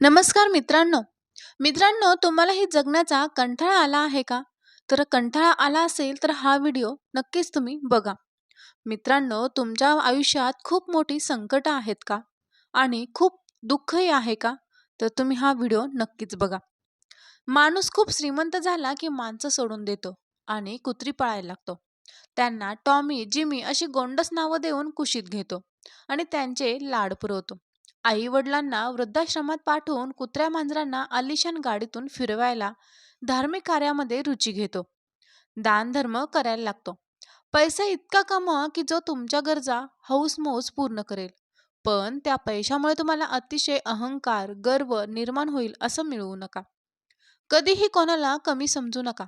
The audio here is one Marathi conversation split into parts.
नमस्कार मित्रांनो. मित्रांनो तुम्हाला ही जगण्याचा कंटाळा आला आहे का? तर कंटाळा आला असेल तर हा व्हिडिओ नक्कीच तुम्ही बघा. मित्रांनो तुमच्या आयुष्यात खूप मोठी संकट आहेत का? आणि खूप दुःखही आहे का? तर तुम्ही हा व्हिडिओ नक्कीच बघा. माणूस खूप श्रीमंत झाला की माणसं सोडून देतो आणि कुत्री पाळायला लागतो. त्यांना टॉमी जिमी अशी गोंडस नावं देऊन कुशीत घेतो आणि त्यांचे लाड पुरवतो. आई वडिलांना वृद्धाश्रमात पाठवून कुत्र्या मांजरांना आलिशान गाडीतून फिरवायला धार्मिक कार्यामध्ये रुची घेतो. दानधर्म करायला लागतो. पैसा इतका कमवा की जो तुमच्या गरजा हौसमौस पूर्ण करेल. पण त्या पैशामुळे तुम्हाला अतिशय अहंकार गर्व निर्माण होईल असं मिळवू नका. कधीही कोणाला कमी समजू नका.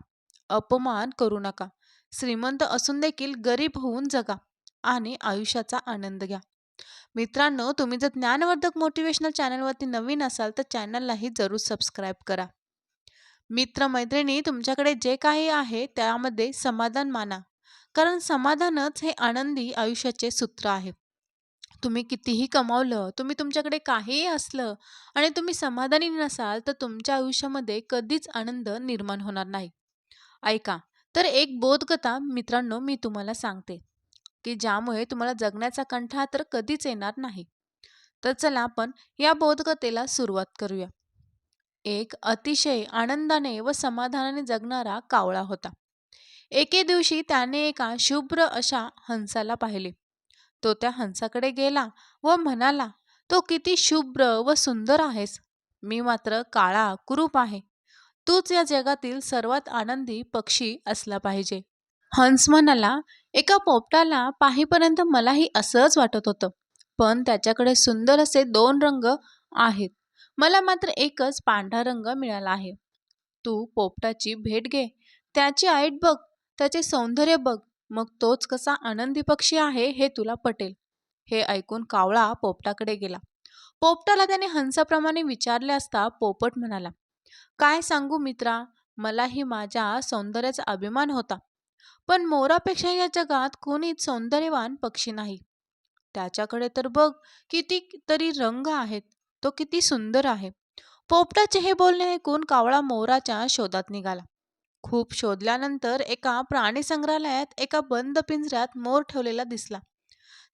अपमान करू नका. श्रीमंत असून देखील गरीब होऊन जगा आणि आयुष्याचा आनंद घ्या. मित्रांनो तुम्ही जर ज्ञानवर्धक मोटिवेशनल चॅनलवरती नवीन असाल तर चॅनललाही जरूर सबस्क्राईब करा. मित्रमैत्रिणी तुमच्याकडे जे काही आहे त्यामध्ये समाधान माना. कारण समाधानच हे आनंदी आयुष्याचे सूत्र आहे. तुम्ही कितीही कमावलं तुम्ही तुमच्याकडे काहीही असलं आणि तुम्ही समाधानी नसाल तर तुमच्या आयुष्यामध्ये कधीच आनंद निर्माण होणार नाही. ऐका तर एक बोधकथा मित्रांनो मी तुम्हाला सांगते. की ज्यामुळे तुम्हाला जगण्याचा कंठाळा तर कधीच येणार नाही. तर चला आपण या बोधकथेला सुरुवात करूया. एक अतिशय आनंदाने व समाधानाने जगणारा कावळा होता. एके दिवशी त्याने एका शुभ्र अशा हंसाला पाहिले. तो त्या हंसाकडे गेला व म्हणाला तो किती शुभ्र व सुंदर आहेस. मी मात्र काळा कुरूप आहे. तूच या जगातील सर्वात आनंदी पक्षी असला पाहिजे. हंस म्हणाला एका पोपटाला पाहीपर्यंत मलाही असंच वाटत होतं. पण त्याच्याकडे सुंदर असे दोन रंग आहेत. मला मात्र एकच पांढरा रंग मिळाला आहे. तू पोपटाची भेट घे. त्याची आईट बघ. त्याचे सौंदर्य बघ. मग तोच कसा आनंदी पक्षी आहे हे तुला पटेल. हे ऐकून कावळा पोपटाकडे गेला. पोपटाला त्याने हंसाप्रमाणे विचारले असता पोपट म्हणाला काय सांगू मित्रा? मलाही माझ्या सौंदर्याचा अभिमान होता. पण मोरापेक्षा या जगात कोणीच सौंदर्यवान पक्षी नाही. त्याच्याकडे तर बघ किती तरी रंग आहेत तो किती सुंदर आहे. पोपटाचे हे बोलणे ऐकून कावळा मोराच्या शोधात निघाला. खूप शोधल्यानंतर एका प्राणी संग्रहालयात एका बंद पिंजऱ्यात मोर ठेवलेला दिसला.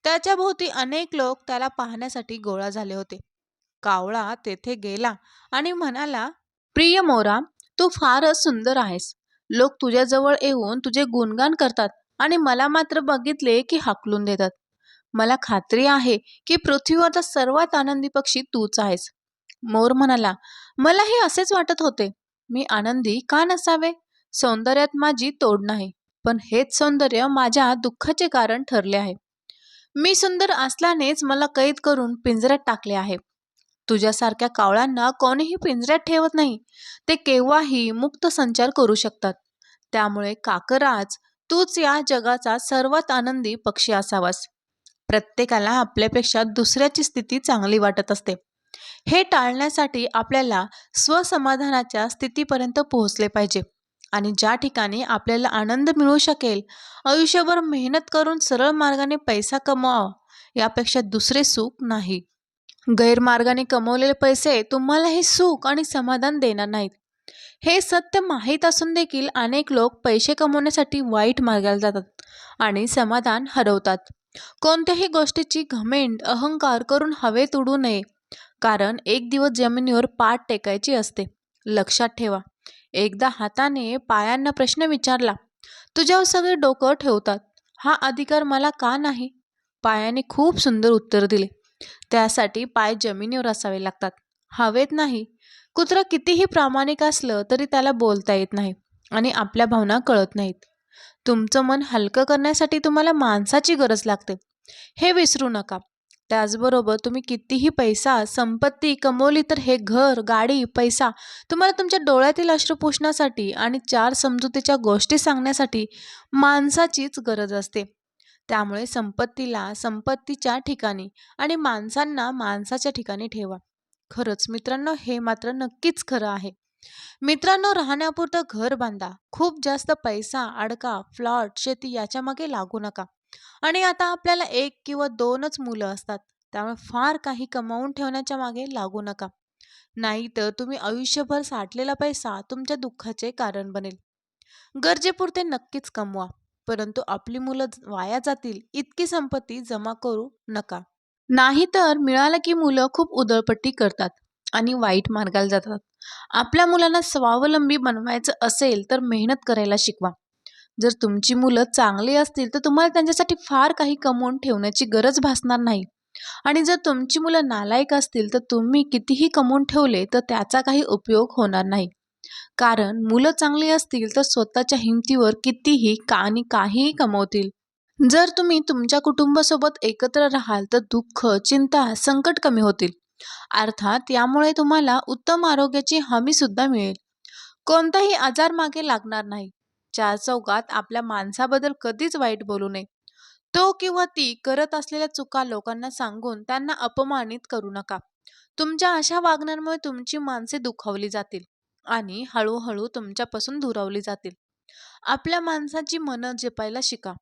त्याच्या भोवती अनेक लोक त्याला पाहण्यासाठी गोळा झाले होते. कावळा तेथे गेला आणि म्हणाला प्रिय मोरा तू फारच सुंदर आहेस. लोक तुझ्याजवळ येऊन तुझे गुणगान करतात आणि मला मात्र बघितले की हाकलून देतात. मला खात्री आहे की पृथ्वीवरचा सर्वात आनंदी पक्षी तूच आहेस. मोर म्हणाला मलाही असेच वाटत होते. मी आनंदी का नसावे? सौंदर्यात माझी तोड नाही पण हेच सौंदर्य माझ्या दुःखाचे कारण ठरले आहे. मी सुंदर असल्यानेच मला कैद करून पिंजऱ्यात टाकले आहे. तुझ्यासारख्या कावळ्यांना कोणीही पिंजऱ्यात ठेवत नाही. ते केव्हाही मुक्त संचार करू शकतात. त्यामुळे काकराज तूच या जगाचा सर्वात आनंदी पक्षी असावास. प्रत्येकाला आपल्यापेक्षा दुसऱ्याची स्थिती चांगली वाटत असते. हे टाळण्यासाठी आपल्याला स्वसमाधानाच्या स्थितीपर्यंत पोहोचले पाहिजे आणि ज्या ठिकाणी आपल्याला आनंद मिळू शकेल आयुष्यभर मेहनत करून सरळ मार्गाने पैसा कमवावा यापेक्षा दुसरे सुख नाही. गैरमार्गाने कमवलेले पैसे तुम्हालाही सुख आणि समाधान देणार नाहीत. हे सत्य माहीत असून देखील अनेक लोक पैसे कमवण्यासाठी वाईट मार्गाला जातात आणि समाधान हरवतात. कोणत्याही गोष्टीची घमेंड अहंकार करून हवेत उडू नये. कारण एक दिवस जमिनीवर पाठ टेकायची असते. लक्षात ठेवा एकदा हाताने पायांना प्रश्न विचारला तुझ्यावर सगळे डोकं ठेवतात. हा अधिकार मला का नाही? पायाने खूप सुंदर उत्तर दिले. त्यासाठी पाय जमिनीवर असावे लागतात. हवेत नाही. कुत्रा कितीही प्रामाणिक असलं तरी त्याला बोलता येत नाही आणि आपल्या भावना कळत नाहीत. तुमचं मन हलकं करण्यासाठी तुम्हाला माणसाची गरज लागते. हे विसरू नका. त्याचबरोबर तुम्ही कितीही पैसा संपत्ती कमवली तर हे घर गाडी पैसा तुम्हाला तुमच्या डोळ्यातील अश्रू पुसण्यासाठी आणि चार समजुतीच्या गोष्टी सांगण्यासाठी माणसाचीच गरज असते. त्यामुळे संपत्तीला संपत्तीच्या ठिकाणी आणि माणसांना माणसाच्या ठिकाणी ठेवा. खरंच मित्रांनो हे मात्र नक्कीच खरं आहे. मित्रांनो राहण्यापुरतं घर बांधा. खूप जास्त पैसा अडका फ्लॉट शेती याच्या मागे लागू नका. आणि आता आपल्याला एक किंवा दोनच मुलं असतात. त्यामुळे फार काही कमावून ठेवण्याच्या मागे लागू नका. नाहीतर तुम्ही आयुष्यभर साठलेला पैसा तुमच्या दुःखाचे कारण बनेल. गरजेपुरते नक्कीच कमवा. परंतु आपली मुलं वाया जातील इतकी संपत्ती जमा करू नका. नाहीतर मिळालं की मुलं खूप उदळपट्टी करतात आणि वाईट मार्गाला जातात. आपल्या मुलांना स्वावलंबी बनवायचं असेल तर मेहनत करायला शिकवा. जर तुमची मुलं चांगली असतील तर तुम्हाला त्यांच्यासाठी फार काही कमवून ठेवण्याची गरज भासणार नाही. आणि जर तुमची मुलं नालायक असतील तर तुम्ही कितीही कमवून ठेवले तर त्याचा काही उपयोग होणार नाही. कारण मुलं चांगली असतील तर स्वतःच्या हिमतीवर कितीही का आणि काहीही कमवतील. जर तुम्ही तुमच्या कुटुंबासोबत एकत्र राहाल तर दुःख चिंता संकट कमी होतील. अर्थात यामुळे तुम्हाला उत्तम आरोग्याची हमी सुद्धा मिळेल. कोणताही आजार मागे लागणार नाही. चार चौकात आपल्या माणसाबद्दल कधीच वाईट बोलू नये. तो किंवा ती करत असलेल्या चुका लोकांना सांगून त्यांना अपमानित करू नका. तुमच्या अशा वागण्यामुळे तुमची माणसे दुखावली जातील. आणि हळूहळू तुमच्यापासून दुरावली जातील. आपल्या माणसाची मनं जपायला शिका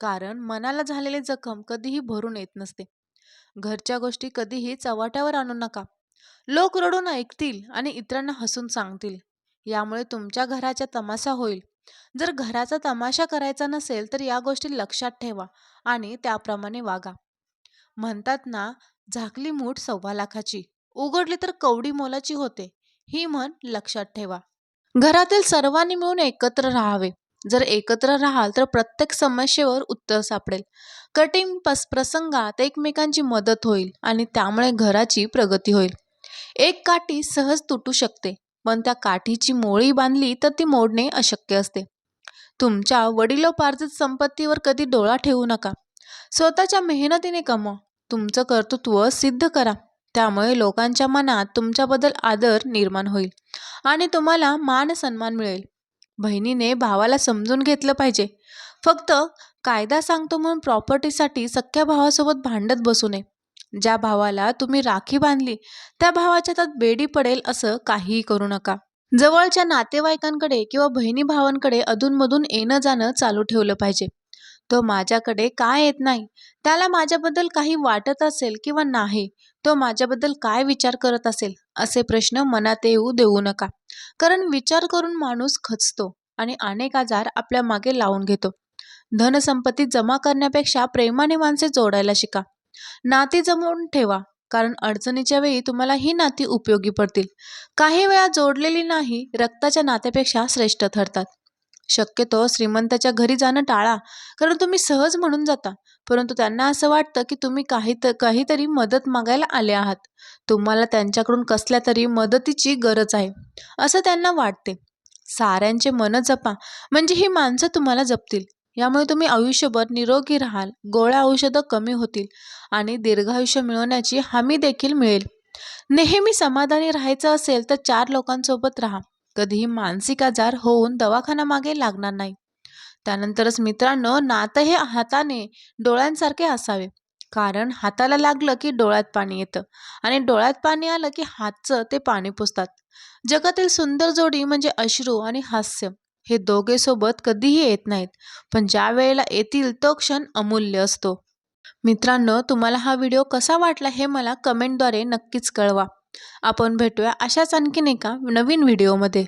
कारण मनाला झालेले जखम कधीही भरून येत नसते. घरच्या गोष्टी कधीही चव्हाट्यावर आणू नका. लोक रडून ऐकतील आणि इतरांना हसून सांगतील. यामुळे तुमच्या घराच्या तमाशा होईल. जर घराचा तमाशा करायचा नसेल तर या गोष्टी लक्षात ठेवा आणि त्याप्रमाणे वागा. म्हणतात ना झाकली मूठ सव्वा लाखाची. उघडली तर कवडी मोलाची होते. ही म्हण लक्षात ठेवा. घरातील सर्वांनी मिळून एकत्र राहावे. जर एकत्र राहाल तर प्रत्येक समस्येवर उत्तर सापडेल. कठीण पस प्रसंगात एकमेकांची मदत होईल आणि त्यामुळे घराची प्रगती होईल. एक काठी सहज तुटू शकते पण त्या काठीची मोळी बांधली तर ती मोडणे अशक्य असते. तुमच्या वडिलोपार्जित संपत्तीवर कधी डोळा ठेवू नका. स्वतःच्या मेहनतीने कमवा. तुमचं कर्तृत्व सिद्ध करा. त्यामुळे लोकांच्या मनात तुमच्याबद्दल आदर निर्माण होईल आणि तुम्हाला मान सन्मान मिळेल. बहिणीने भावाला समजून घेतलं पाहिजे. फक्त कायदा सांगतो म्हणून प्रॉपर्टीसाठी सख्या भावासोबत भांडत बसू नये. ज्या भावाला तुम्ही राखी बांधली त्या भावाच्या त्यात बेडी पडेल असं काहीही करू नका. जवळच्या नातेवाईकांकडे किंवा बहिणी भावांकडे अधूनमधून येणं जाणं चालू ठेवलं पाहिजे. तो माझ्याकडे का येत नाही? त्याला माझ्याबद्दल काही वाटत असेल किंवा नाही तो माझ्याबद्दल काय विचार करत असेल असे प्रश्न मनात येऊ देऊ नका. कारण विचार करून माणूस खचतो आणि अनेक आजार आपल्या मागे लावून घेतो. धनसंपत्ती जमा करण्यापेक्षा प्रेमाने माणसे जोडायला शिका. नाती जमवून ठेवा कारण अडचणीच्या वेळी तुम्हाला ही नाती उपयोगी पडतील. काही वेळा जोडलेली नाही रक्ताच्या नात्यापेक्षा श्रेष्ठ ठरतात. शक्यतो श्रीमंताच्या घरी जाणं टाळा कारण तुम्ही सहज म्हणून जाता. परंतु त्यांना असं वाटतं की तुम्ही काही काहीतरी मदत मागायला आले आहात. तुम्हाला त्यांच्याकडून कसल्या तरी मदतीची गरज आहे असं त्यांना वाटते. साऱ्यांचे मन जपा म्हणजे ही माणसं तुम्हाला जपतील. यामुळे तुम्ही आयुष्यभर निरोगी राहाल गोळ्या औषधं कमी होतील आणि दीर्घायुष्य मिळवण्याची हमी देखील मिळेल. नेहमी समाधानी राहायचं असेल तर चार लोकांसोबत राहा. कधीही मानसिक आजार होऊन दवाखाना मागे लागणार नाही. त्यानंतरच मित्रांनो नातं हे हाताने डोळ्यांसारखे असावे. कारण हाताला लागलं की डोळ्यात पाणी येतं आणि डोळ्यात पाणी आलं की हातचं ते पाणी पुसतात. जगातील सुंदर जोडी म्हणजे अश्रू आणि हास्य. हे दोघे सोबत कधीही येत नाहीत पण ज्या वेळेला येतील तो क्षण अमूल्य असतो. मित्रांनो तुम्हाला हा व्हिडिओ कसा वाटला हे मला कमेंटद्वारे नक्कीच कळवा. आपण भेटूया अशाच आणखीन एका नवीन व्हिडिओमध्ये.